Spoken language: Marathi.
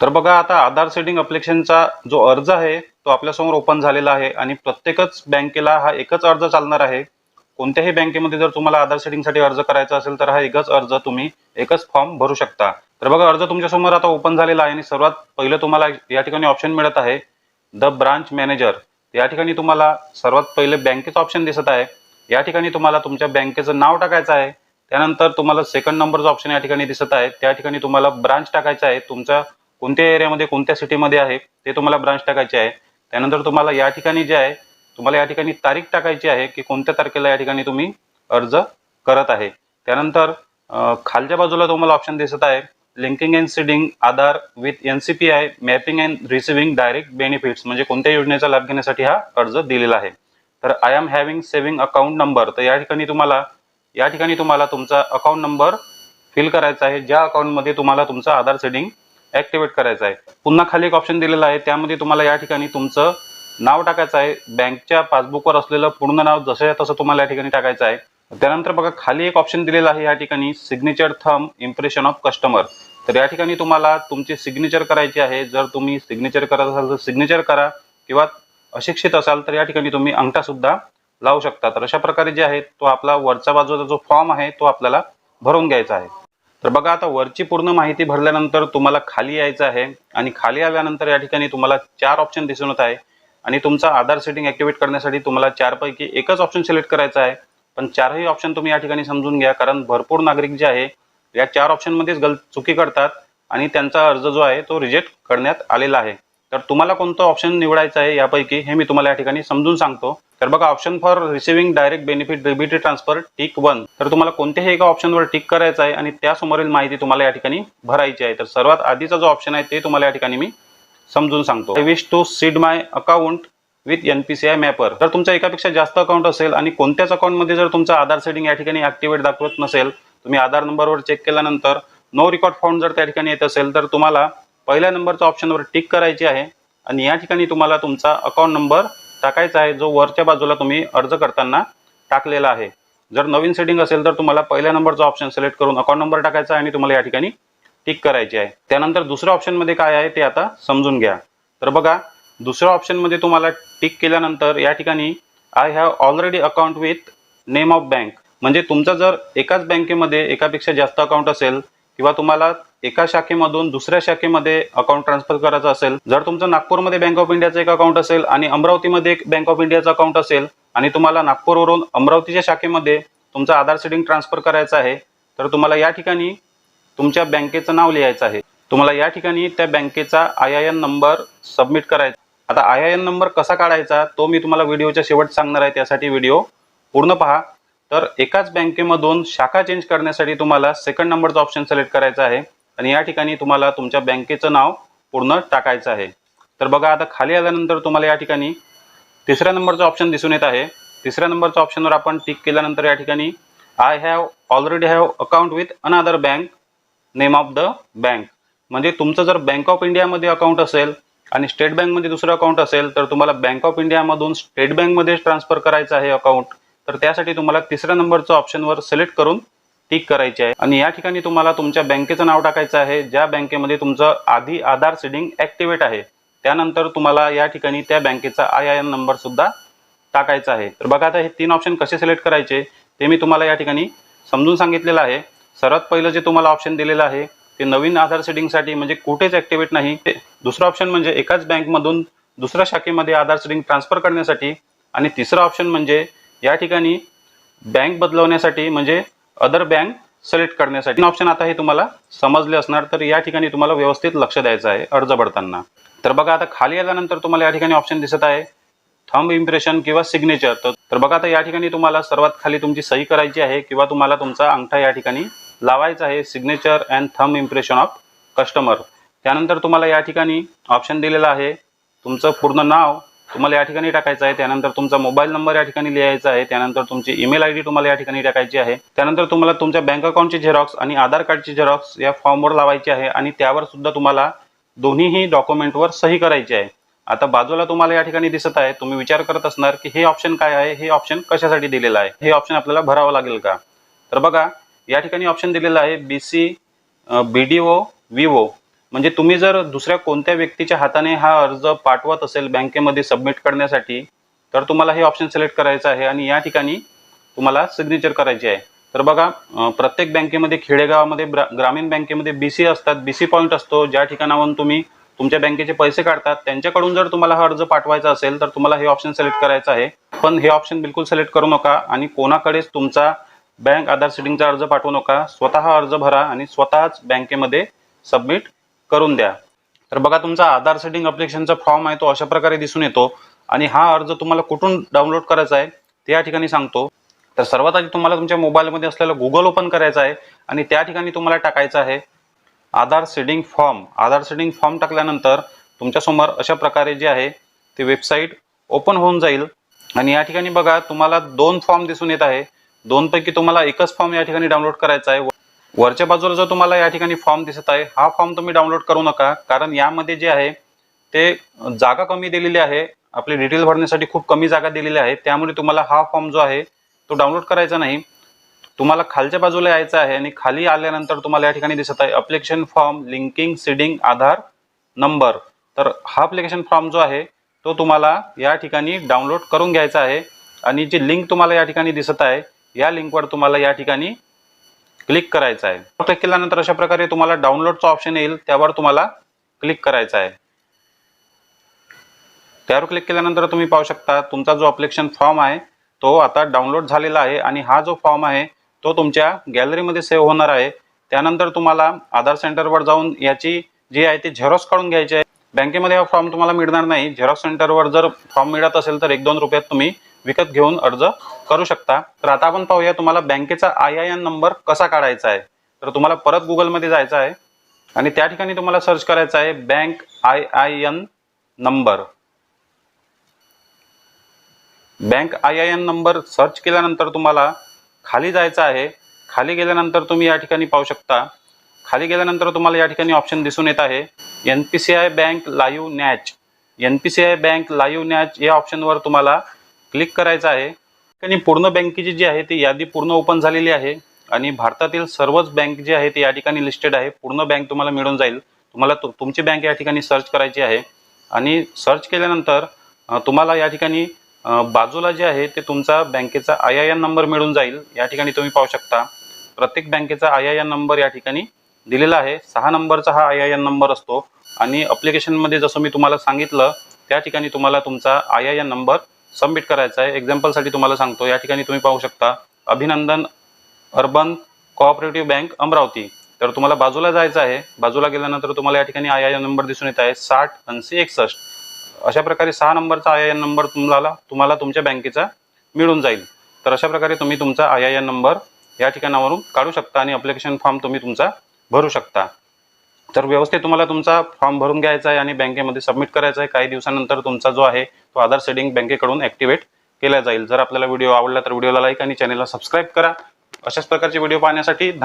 तर बघा आता आधार सेटिंग अप्लिकेशनचा जो अर्ज आहे तो आपल्यासमोर ओपन झालेला आहे आणि प्रत्येकच बँकेला हा एकच अर्ज चालणार आहे. कोणत्याही बँकेमध्ये जर तुम्हाला आधार सेटिंगसाठी अर्ज करायचा असेल तर हा एकच अर्ज तुम्ही एकच फॉर्म भरू शकता. तर बघा अर्ज तुमच्यासमोर आता ओपन झालेला आहे आणि सर्वात पहिलं तुम्हाला या ठिकाणी ऑप्शन मिळत आहे द ब्रांच मॅनेजर या ठिकाणी तुम्हाला सर्वात पहिले बँकेचं ऑप्शन दिसत आहे. या ठिकाणी तुम्हाला तुमच्या बँकेचं नाव टाकायचं आहे. त्यानंतर तुम्हाला सेकंड नंबरचं ऑप्शन या ठिकाणी दिसत आहे. त्या ठिकाणी तुम्हाला ब्रांच टाकायचं आहे. तुमचा कोणत्या एरियामध्ये कोणत्या सिटीमध्ये आहे ते तुम्हाला ब्रांच टाकायचे आहे. त्यानंतर तुम्हाला या ठिकाणी जे आहे तुम्हाला या ठिकाणी तारीख टाकायची आहे की कोणत्या तारखेला या ठिकाणी तुम्ही अर्ज करत आहे. त्यानंतर खालच्या बाजूला तुम्हाला ऑप्शन दिसत आहे linking and seeding Aadhaar with N C P I mapping and receiving direct benefits म्हणजे कोणत्या योजनेचा लाभ घेण्यासाठी हा अर्ज दिलेला आहे. तर I am having saving account number तर या ठिकाणी तुम्हाला या ठिकाणी तुम्हाला तुमचा अकाउंट नंबर फिल करायचा आहे. ज्या अकाउंटमध्ये तुम्हाला तुमचं आधार सेडिंग ऍक्टिव्हेट करायचं आहे. पुन्हा खाली एक ऑप्शन दिलेला आहे. त्यामध्ये तुम्हाला या ठिकाणी तुमचं नाव टाकायचं आहे. बँकच्या पासबुकवर असलेलं पूर्ण नाव जसं आहे तसं तुम्हाला या ठिकाणी टाकायचं आहे. त्यानंतर बघा खाली एक ऑप्शन दिलेलं आहे या ठिकाणी signature thumb impression of customer तर या ठिकाणी तुम्हाला तुमची सिग्नेचर करायची आहे. जर तुम्ही सिग्नेचर करत असाल तर सिग्नेचर करा किंवा अशिक्षित असाल तर या ठिकाणी तुम्ही अंगठा सुद्धा लावू शकता. तर अशा प्रकारे जे आहे तो आपला वरच्या बाजूचा जो फॉर्म आहे तो आपल्याला भरून घ्यायचा आहे. तर बघा आता वरची पूर्ण माहिती भरल्यानंतर तुम्हाला खाली यायचं आहे आणि खाली आल्यानंतर या ठिकाणी तुम्हाला चार ऑप्शन दिसून येत आहे. आणि तुमचा आधार सेटिंग ॲक्टिवेट करण्यासाठी तुम्हाला चारपैकी एकच ऑप्शन सिलेक्ट करायचा आहे. पण चारही ऑप्शन तुम्ही या ठिकाणी समजून घ्या कारण भरपूर नागरिक जे आहे या चार ऑप्शनमध्येच गल चुकी करतात आणि त्यांचा अर्ज जो आहे तो रिजेक्ट करण्यात आलेला आहे. तर तुम्हाला कोणतं ऑप्शन निवडायचं आहे यापैकी हे मी तुम्हाला या ठिकाणी समजून सांगतो. तर बघा option for receiving direct benefit debit transfer tick one तर तुम्हाला कोणत्याही एका ऑप्शनवर टिक करायचं आहे आणि त्यासमोरील माहिती तुम्हाला या ठिकाणी भरायची आहे. तर सर्वात आधीचा जो ऑप्शन आहे ते तुम्हाला या ठिकाणी मी समजून सांगतो. I wish to seed my account with N P C I mapper जर तुमचा एकापेक्षा जास्त अकाउंट असेल आणि कोणत्याच अकाउंटमध्ये जर तुमचा आधार सेटिंग या ठिकाणी ऍक्टिव्हेट दाखवत नसेल तुम्ही आधार नंबरवर चेक केल्यानंतर नो रेकॉर्ड फाउंड जर त्या ठिकाणी येत असेल तर तुम्हाला पहिल्या नंबरच्या ऑप्शनवर टिक करायची आहे आणि या ठिकाणी तुम्हाला तुमचा अकाउंट नंबर टाकायचा आहे जो वरच्या बाजूला तुम्ही अर्ज करताना टाकलेला आहे. जर नवीन सेटिंग असेल तर तुम्हाला पहिल्या नंबरचा ऑप्शन सिलेक्ट करून अकाउंट नंबर टाकायचा आहे आणि तुम्हाला या ठिकाणी टिक करायची आहे. त्यानंतर दुसऱ्या ऑप्शनमध्ये काय आहे ते आता समजून घ्या. तर बघा दुसऱ्या ऑप्शनमध्ये तुम्हाला टिक केल्यानंतर या ठिकाणी I have already account with name of bank म्हणजे तुमचा जर एकाच बँकेमध्ये एकापेक्षा जास्त अकाउंट असेल किंवा तुम्हाला एका शाखेमधून दुसऱ्या शाखेमध्ये अकाउंट ट्रान्सफर करायचं असेल जर तुमचं नागपूरमध्ये बँक ऑफ इंडियाचं एक अकाउंट असेल आणि अमरावतीमध्ये एक बँक ऑफ इंडियाचं अकाउंट असेल आणि तुम्हाला नागपूरवरून अमरावतीच्या शाखेमध्ये तुमचं आधार सेटिंग ट्रान्सफर करायचं आहे तर तुम्हाला या ठिकाणी तुमच्या बँकेचं नाव लिहायचं आहे. तुम्हाला या ठिकाणी त्या बँकेचा I I N number submit करायचा. आता आय आय एन नंबर कसा काढायचा तो मी तुम्हाला व्हिडिओच्या शेवट सांगणार आहे त्यासाठी व्हिडिओ पूर्ण पहा. तर एकाच बँकेमधून शाखा चेंज करण्यासाठी तुम्हाला सेकंड नंबरचा ऑप्शन सिलेक्ट करायचा आहे. आणि या ठिकाणी तुम्हाला तुमच्या बँकेचं नाव पूर्ण टाकायचं आहे. तर बघा आता खाली आल्यानंतर तुम्हाला या ठिकाणी तिसऱ्या नंबरचं ऑप्शन दिसून येत आहे. तिसऱ्या नंबरच्या ऑप्शनवर आपण टिक केल्यानंतर या ठिकाणी I have already have account with another bank name of the bank म्हणजे तुमचं जर बँक ऑफ इंडियामध्ये अकाउंट असेल आणि स्टेट बँकमध्ये दुसरं अकाउंट असेल तर तुम्हाला बँक ऑफ इंडियामधून स्टेट बँकमध्ये ट्रान्सफर करायचं आहे अकाउंट तर त्यासाठी तुम्हाला तिसऱ्या नंबरचं ऑप्शनवर सिलेक्ट करून टिक करायची आहे. आणि या ठिकाणी तुम्हाला तुमच्या बँकेचं नाव टाकायचं आहे. ज्या बँकेमध्ये तुमचं आधी आधार सीडिंग ऍक्टिव्हेट आहे त्यानंतर तुम्हाला या ठिकाणी त्या बँकेचा आय आय एन नंबर सुद्धा टाकायचा आहे. तर बघा आता हे तीन ऑप्शन कसे सिलेक्ट करायचे ते मी तुम्हाला या ठिकाणी समजून सांगितलेलं आहे. सर्वात पहिलं जे तुम्हाला ऑप्शन दिलेलं आहे ते नवीन आधार सेटिंगसाठी म्हणजे कुठेच ऍक्टिव्हेट नाही. ते दुसरं ऑप्शन म्हणजे एकाच बँकमधून दुसऱ्या शाखेमध्ये आधार सेटिंग ट्रान्सफर करण्यासाठी. आणि तिसरं ऑप्शन म्हणजे या ठिकाणी बँक बदलवण्यासाठी म्हणजे अदर बँक सिलेक्ट करण्यासाठी. ऑप्शन आता हे तुम्हाला समजले असणार तर या ठिकाणी तुम्हाला व्यवस्थित लक्ष द्यायचं आहे अर्ज भरताना. तर बघा आता खाली आल्यानंतर तुम्हाला या ठिकाणी ऑप्शन दिसत आहे. थंब इम्प्रेशन किंवा सिग्नेचर तर तर बघा आता या ठिकाणी तुम्हाला सर्वात खाली तुमची सही करायची आहे किंवा तुम्हाला तुमचा अंगठा या ठिकाणी लावायचा आहे. Signature and thumb impression of customer त्यानंतर तुम्हाला या ठिकाणी ऑप्शन दिलेला आहे. तुमचं पूर्ण नाव तुम्हाला या ठिकाणी टाकायचं आहे. त्यानंतर तुमचा मोबाईल नंबर या ठिकाणी लिहायचा आहे. त्यानंतर तुमची ईमेल आय डी तुम्हाला या ठिकाणी टाकायची आहे. त्यानंतर तुम्हाला तुमच्या बँक अकाउंटची झेरॉक्स आणि आधार कार्डची झेरॉक्स या फॉर्मवर लावायची आहे आणि त्यावर सुद्धा तुम्हाला दोन्हीही डॉक्युमेंटवर सही करायची आहे. आता बाजूला तुम्हाला या ठिकाणी दिसत आहे. तुम्ही विचार करत असणार की हे ऑप्शन काय आहे? हे ऑप्शन कशासाठी दिलेलं आहे? हे ऑप्शन आपल्याला भरावं लागेल का? तर बघा या ठिकाणी ऑप्शन दिलेलं आहे. B C B D O Vivo म्हणजे तुम्ही जर दुसऱ्या कोणत्या व्यक्तीच्या हाताने हा अर्ज पाठवत असेल बँकेमध्ये सबमिट करण्यासाठी तर तुम्हाला हे ऑप्शन सिलेक्ट करायचं आहे आणि या ठिकाणी तुम्हाला सिग्नेचर करायची आहे. तर बघा प्रत्येक बँकेमध्ये खेडेगावामध्ये ग्रामीण बँकेमध्ये बी सी असतात बी सी पॉईंट असतो ज्या ठिकाणावरून तुम्ही तुमच्या बँकेचे पैसे काढतात त्यांच्याकडून जर तुम्हाला हा अर्ज पाठवायचा असेल तर तुम्हाला हे ऑप्शन सिलेक्ट करायचं आहे. पण हे ऑप्शन बिलकुल सिलेक्ट करू नका आणि कोणाकडेच तुमचा बँक आधार सेटिंगचा अर्ज पाठवू नका. स्वतः अर्ज भरा आणि स्वतःच बँकेमध्ये सबमिट करून द्या. तर बघा तुमचा आधार सेटिंग अप्लिकेशनचा फॉर्म आहे तो अशा प्रकारे दिसून येतो. आणि हा अर्ज तुम्हाला कुठून डाउनलोड करायचा आहे ते या ठिकाणी सांगतो. तर सर्वात आधी तुम्हाला तुमच्या मोबाईलमध्ये असलेलं गुगल ओपन करायचं आहे आणि त्या ठिकाणी तुम्हाला टाकायचं आहे Aadhaar seeding form Aadhaar seeding form टाकल्यानंतर तुमच्यासमोर अशा प्रकारे जे आहे ते वेबसाईट ओपन होऊन जाईल. आणि या ठिकाणी बघा तुम्हाला दोन फॉर्म दिसून येत आहे. दोनपैकी तुम्हाला एकच फॉर्म या ठिकाणी डाउनलोड करायचा आहे. वरच्या बाजूला जो तुम्हाला या ठिकाणी फॉर्म दिसत आहे हा फॉर्म तुम्ही डाउनलोड करू नका. कारण यामध्ये जे आहे ते जागा कमी दिलेली आहे. आपले डिटेल भरण्यासाठी खूप कमी जागा दिलेली आहे. त्यामुळे तुम्हाला हा फॉर्म जो आहे तो डाउनलोड करायचा नाही. तुम्हाला खालच्या बाजूला यायचं आहे आणि खाली आल्यानंतर तुम्हाला या ठिकाणी दिसत आहे application form linking seeding Aadhaar number तर हा अप्लिकेशन फॉर्म जो आहे तो तुम्हाला या ठिकाणी डाउनलोड करून घ्यायचा आहे. आणि जी लिंक तुम्हाला या ठिकाणी दिसत आहे या लिंकवर तुम्हाला या ठिकाणी क्लिक करायचं आहे. क्लिक केल्यानंतर अशा प्रकारे तुम्हाला डाउनलोडचा ऑप्शन येईल. त्यावर तुम्हाला क्लिक करायचं आहे. त्यावर क्लिक केल्यानंतर तुम्ही पाहू शकता तुमचा जो अप्लिकेशन फॉर्म आहे तो आता डाउनलोड झालेला आहे आणि हा जो फॉर्म आहे तो तुमच्या गॅलरीमध्ये सेव्ह होणार आहे. त्यानंतर तुम्हाला आधार सेंटरवर जाऊन याची जी आहे ती झेरॉक्स काढून घ्यायची आहे. बँकेमध्ये हा फॉर्म तुम्हाला मिळणार नाही. झेरॉक्स सेंटरवर जर फॉर्म मिळत असेल तर एक दोन रुपयात तुम्ही विकत घेऊन अर्ज करू शकता. तर आता आपण पाहूया तुम्हाला बँकेचा आय आय एन नंबर कसा काढायचा आहे. तर तुम्हाला परत गुगलमध्ये जायचं आहे. आणि त्या ठिकाणी तुम्हाला सर्च करायचं आहे bank I I N number bank I I N number search केल्यानंतर तुम्हाला खाली जायचं आहे. खाली गेल्यानंतर तुम्ही या ठिकाणी पाहू शकता. खाली गेल्यानंतर तुम्हाला या ठिकाणी ऑप्शन दिसून येत आहे. N P C I bank live NACH N P C I bank live NACH या ऑप्शनवर तुम्हाला क्लिक करायचं आहे. आणि पूर्ण बँकेची जी आहे ती यादी पूर्ण ओपन झालेली आहे. आणि भारतातील सर्वच बँक जी आहे ती या ठिकाणी लिस्टेड आहे. पूर्ण बँक तुम्हाला मिळून जाईल. तुम्हाला तु- तुमची बँक या ठिकाणी सर्च करायची आहे. आणि सर्च केल्यानंतर तुम्हाला या ठिकाणी बाजूला जे आहे ते तुमचा बँकेचा आय आय एन नंबर मिळून जाईल. या ठिकाणी तुम्ही पाहू शकता. प्रत्येक बँकेचा आय आय एन नंबर या ठिकाणी दिलेला आहे. सहा नंबरचा हा आय आय एन नंबर असतो. आणि अप्लिकेशनमध्ये जसं मी तुम्हाला सांगितलं त्या ठिकाणी तुम्हाला तुमचा I I N number submit करायचा आहे. एक्झाम्पलसाठी तुम्हाला सांगतो या ठिकाणी तुम्ही पाहू शकता अभिनंदन अर्बन कोऑपरेटिव्ह बँक अमरावती. तर तुम्हाला बाजूला जायचं आहे. बाजूला गेल्यानंतर तुम्हाला या ठिकाणी आय आय एन नंबर दिसून येत आहे साठ ऐंशी एकसष्ट. अशा प्रकारे सहा नंबरचा आय आय एन नंबर तुम्हाला तुम्हाला तुमच्या बँकेचा मिळून जाईल. तर अशा प्रकारे तुम्ही तुमचा आय आय एन नंबर या ठिकाणावरून काढू शकता आणि अप्लिकेशन फॉर्म तुम्ही तुमचा भरू शकता. तर व्यवस्थित तुम्हाला तुमचा फॉर्म भरून घ्यायचा आहे आणि बँकेमध्ये सबमिट करायचा आहे. काही दिवसानंतर तुमचा जो आहे तो आधार सेडिंग बँकेकडून ॲक्टिवेट केला जाईल. जर आपल्याला व्हिडिओ आवडला तर व्हिडिओला लाईक आणि चॅनलला सबस्क्राईब करा. अशाच प्रकारचे व्हिडिओ पाहण्यासाठी